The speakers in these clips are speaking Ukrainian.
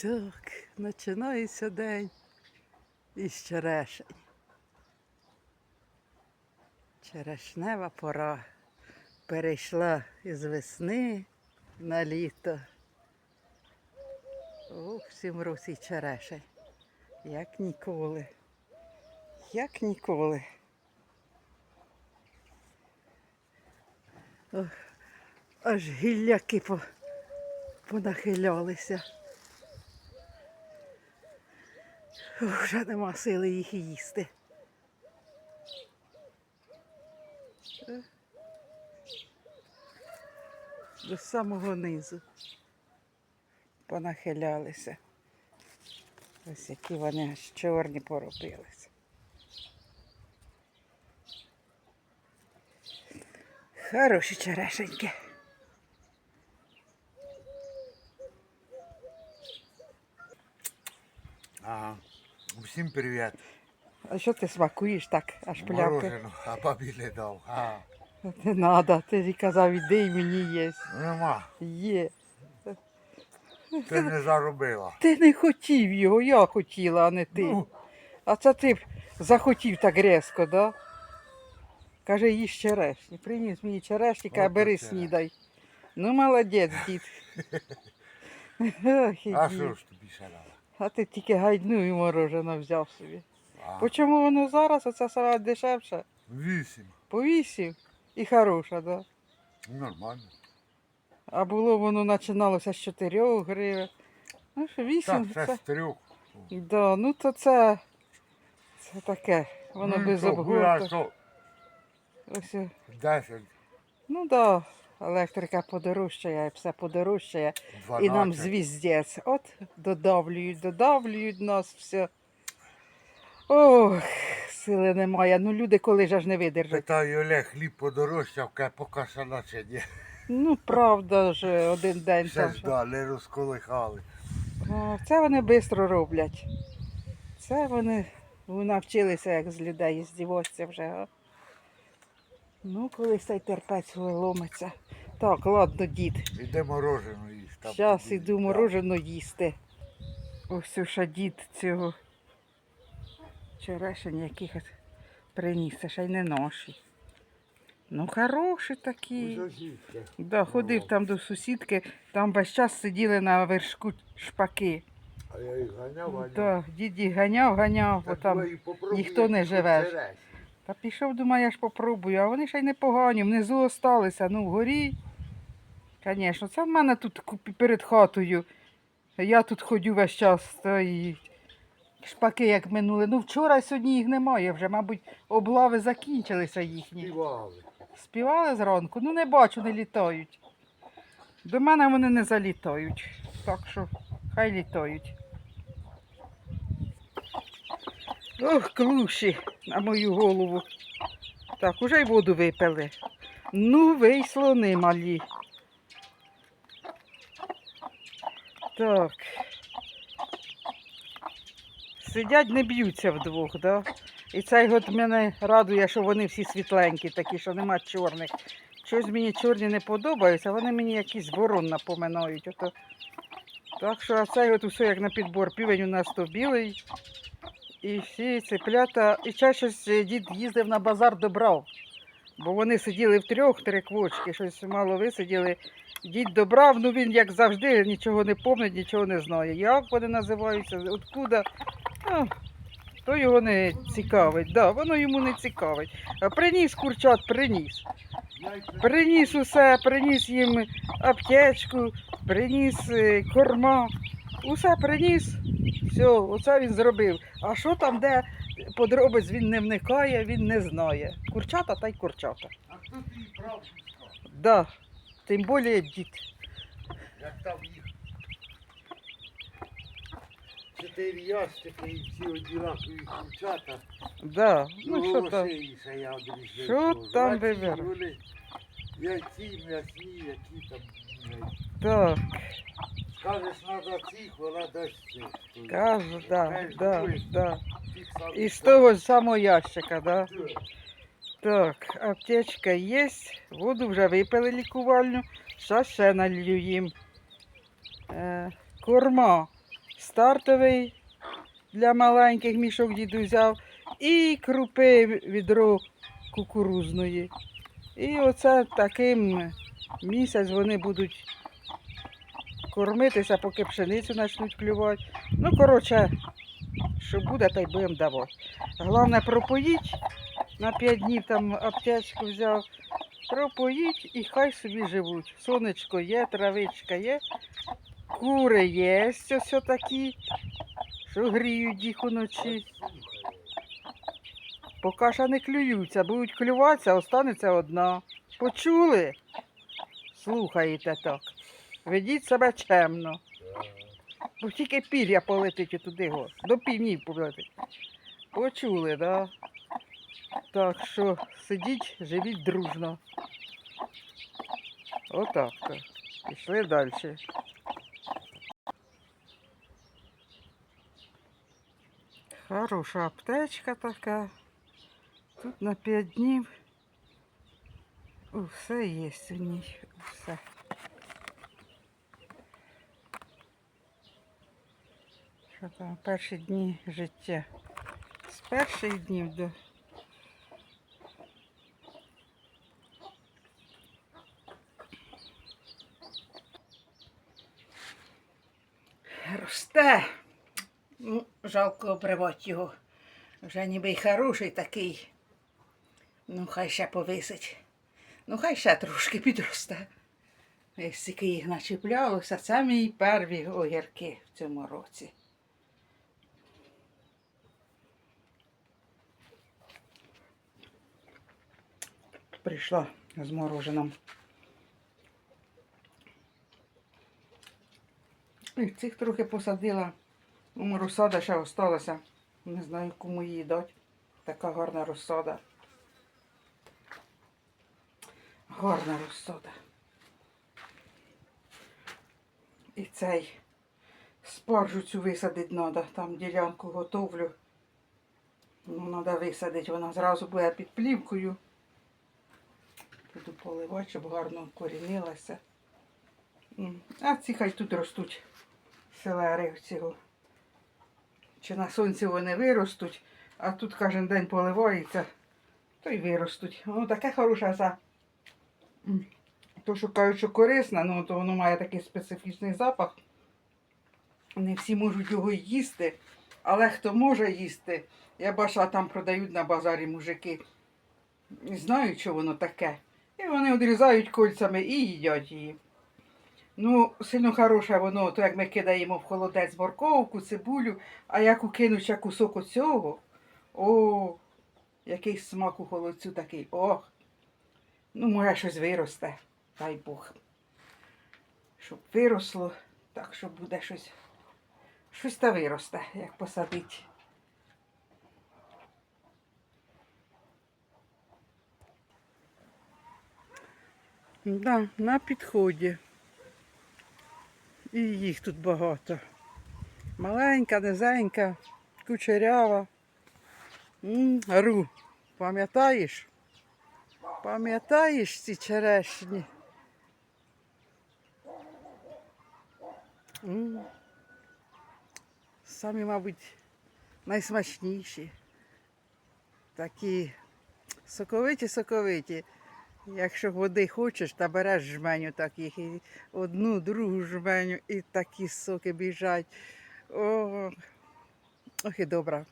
Так, починається день із черешень. Черешнева пора перейшла із весни на літо. Ох, в цьому році черешень. Як ніколи. Як ніколи. Ох, аж гілляки по, понахилялися. Ох, Вже нема сили їх їсти. До самого низу понахилялися. Ось які вони аж чорні поробилися. Хороші черешеньки. Ага. Всім привіт. А що ти смакуєш так, аж пляпи? Морожену, а бабі не дав. А, Не треба, ти ж казав, іди і мені є. нема. Є. Ти не заробила. Ти не хотів його, я хотіла, а не ти. Ну, А це ти б захотів так різко, да? Каже, їж черешні. Приніс мені черешні, каже, От бери оце. снідай. Ну, молодець, дід. Ох, і а дід. що ж тобі ще дала? А ти тільки гайдну і мороженого взяв собі. А, По чому воно зараз? Оце сама дешевше? Вісім. По вісім. І хороша, да? Нормально. А було воно починалося з 4 гривень. Ну що, Так, 8 це це. з трьох. Да, ну то це. Це таке. Воно Ну, без обгорту. Ось. Десять, Ну да, електрика подорожчає, все подорожчає. І нам звіздець. От додавлюють, додавлюють нас все. Ох, сили немає. Ну люди коли ж аж не видержать. Питаю, Олег, хліб подорожчав, каже, поки що наче ні. Ну, правда ж, один день там. ж далі розколихали. О, Це вони швидко роблять. Це вони навчилися, як з людей здіватися вже. Ну, колись цей терпець ломиться. Так, ладно, дід. Іде морожену їсти. Зараз іду морожено їсти. Ось ще дід цього черешень яких от приніс, це ще й не наші. Ну, хороші такі. Да, ходив там до сусідки, там весь час сиділи на вершку шпаки. А я їх ганяв, ганяв. Да, дід їх ганяв, ганяв, бо там. ніхто не живе. Та пішов, думаю, я ж попробую, а вони ще й непогані, внизу осталися, ну вгорі. Звісно, це в мене тут перед хатою. Я тут ходю весь час, і шпаки як минули. Ну вчора сьогодні їх немає вже, мабуть, облави закінчилися їхні. Співали. Співали зранку, ну не бачу, не літають. До мене вони не залітають. Так що хай літають. Ох, клуші на мою голову. Так, уже й воду випили. Ну, ви слони малі. Так. Сидять, не б'ються вдвох, да? І цей от мене радує, що вони всі світленькі, такі, що нема чорних. Щось мені чорні не подобаються, вони мені якісь ворон напоминають. Ото. Так що а цей от усе як на підбор. Півень у нас то білий. І всі цеплята. І чаще ж дід їздив на базар добрав. Бо вони сиділи в трьох, три квочки, щось мало висиділи. Дід добрав, ну він, як завжди, нічого не пам'ятає, нічого не знає. Як вони називаються, откуда. Ну, то його не цікавить. Да, воно йому не цікавить. Приніс курчат, приніс. Приніс усе, приніс їм аптечку, приніс е, корма. Усе приніс. Все, оце він зробив. А що там, де подробиць він не вникає, він не знає. Курчата та й курчата. А хто правду сказав? Да. Тим більше дід. Як там їх чотири ящики і всі однакові курчата. Да. Ну, Ну що там? Що там вибирати? Яйці, м'ясні, які там. Так, Скажеш, треба цих, вона дасть цих. кажу, да, да, да. І з того ж самого ящика, да. Так, аптечка є, воду вже випили лікувальну, зараз ще налью їм. Е, корма стартовий для маленьких мішок діду взяв, і крупи відро кукурузної. І оце таким місяць вони будуть кормитися, поки пшеницю почнуть клювати. Ну, коротше, що буде, та й будемо давати. Головне пропоїть, на 5 днів там аптечку взяв, пропоїть і хай собі живуть. Сонечко є, травичка є, кури є, ось такі, що гріють їх уночі. Поки що не клюються, будуть клюватися, останеться одна. Почули? Слухаєте так. Ведіть себе чемно. Бо тільки пір'я полетить туди, го, до півнів полетить. Почули, да? Так що сидіть, живіть дружно. Отак то. Пішли далі. Хороша аптечка така. Тут на 5 днів. Усе є у ній. Все. Що там перші дні життя? З перших днів до. Росте. Ну, жалко обривати його. Вже ніби й хороший такий. Ну, хай ще повисить. Ну, хай ще трошки підросте. Ось тільки їх начіплялося, це мій перві огірки в цьому році. Прийшла з мороженом. І цих трохи посадила. Розсада ще осталася. Не знаю, кому її дати. Така гарна розсада. Гарна розсада. І цей спаржу цю висадити треба. Там ділянку готовлю. Ну, треба висадити. Вона зразу буде під плівкою. Буду поливати, щоб гарно корінилася. А ці хай тут ростуть селери цього. Чи на сонці вони виростуть, а тут кожен день поливається, то й виростуть. Воно таке хороше за. То, що кажуть, що корисне, ну то воно має такий специфічний запах. Не всі можуть його їсти, але хто може їсти, я бачила, там продають на базарі мужики. Не знають, що воно таке. І вони відрізають кольцями і їдять її. Ну, сильно хороше воно, то як ми кидаємо в холодець морковку, цибулю, а як укину ще кусок оцього, о, який смак у холодцю такий. Ох. Ну, може, щось виросте, дай Бог. Щоб виросло, так що буде щось. Щось та виросте, як посадить. Да, на підході. І їх тут багато. Маленька, низенька, кучерява. М, Ру, пам'ятаєш? Пам'ятаєш ці черешні? М. Самі, мабуть, найсмачніші. Такі соковиті, соковиті. Якщо води хочеш, та береш жменю таких, і одну, другу жменю, і такі соки біжать. О, ох і добра.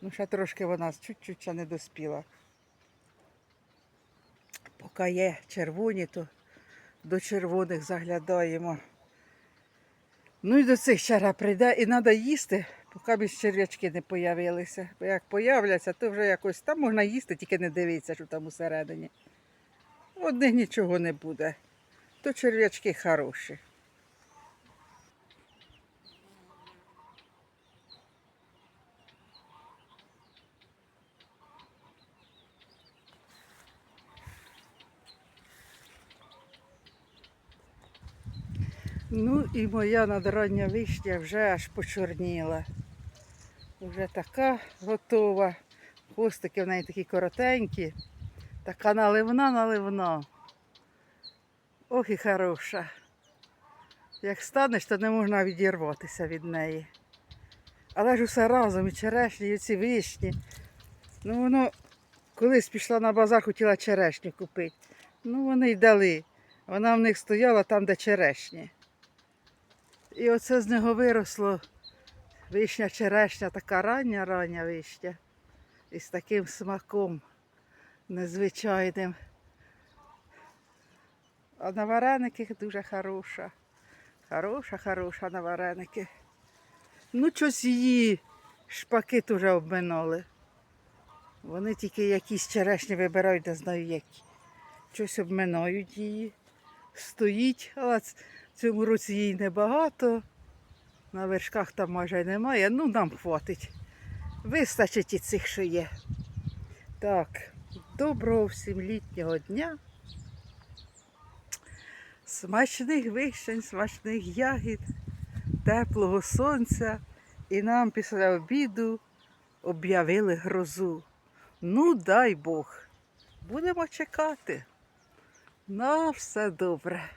Ну, ще трошки вона чуть-чуть ще не доспіла. Поки є червоні, то до червоних заглядаємо. Ну і до цих чара прийде і треба їсти, поки б черв'ячки не появилися. Бо як появляться, то вже якось там можна їсти, тільки не дивитися, що там усередині. Одних нічого не буде. То черв'ячки хороші. Ну і моя надрання вишня вже аж почорніла. Вже така готова. Хвостики в неї такі коротенькі. Така наливна, наливна. Ох і хороша. Як станеш, то не можна відірватися від неї. Але ж усе разом, і черешні, і ці вишні. Ну воно колись пішла на базар, хотіла черешню купити. Ну вони й дали. Вона в них стояла там, де черешні. І оце з нього виросло вишня черешня, така рання рання вишня. І з таким смаком незвичайним. А на вареники дуже хороша. Хороша, хороша на вареники. Ну, щось її шпаки теж обминули. Вони тільки якісь черешні вибирають, не знаю які. Щось обминають її. Стоїть, але в цьому році їй небагато. На вершках там майже немає. Ну, нам хватить. Вистачить і цих, що є. Так, доброго всім літнього дня. Смачних вишень, смачних ягід, теплого сонця. І нам після обіду об'явили грозу. Ну, дай Бог. Будемо чекати. На все добре.